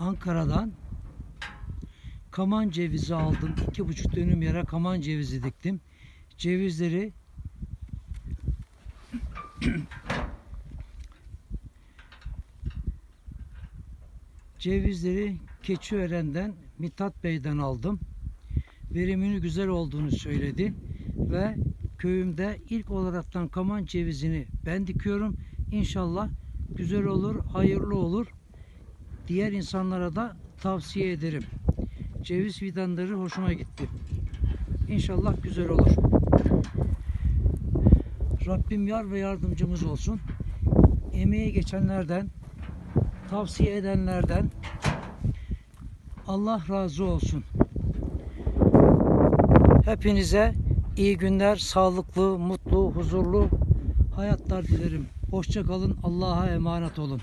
Ankara'dan kaman cevizi aldım. İki buçuk dönüm yere kaman cevizi diktim. Cevizleri Cevizleri Keçiören'den Mithat Bey'den aldım. Verimini güzel olduğunu söyledi ve köyümde ilk olaraktan kaman cevizini ben dikiyorum. İnşallah güzel olur, hayırlı olur. Diğer insanlara da tavsiye ederim. Ceviz fidanları hoşuma gitti. İnşallah güzel olur. Rabbim yar ve yardımcımız olsun. Emeği geçenlerden, tavsiye edenlerden Allah razı olsun. Hepinize iyi günler, sağlıklı, mutlu, huzurlu hayatlar dilerim. Hoşça kalın. Allah'a emanet olun.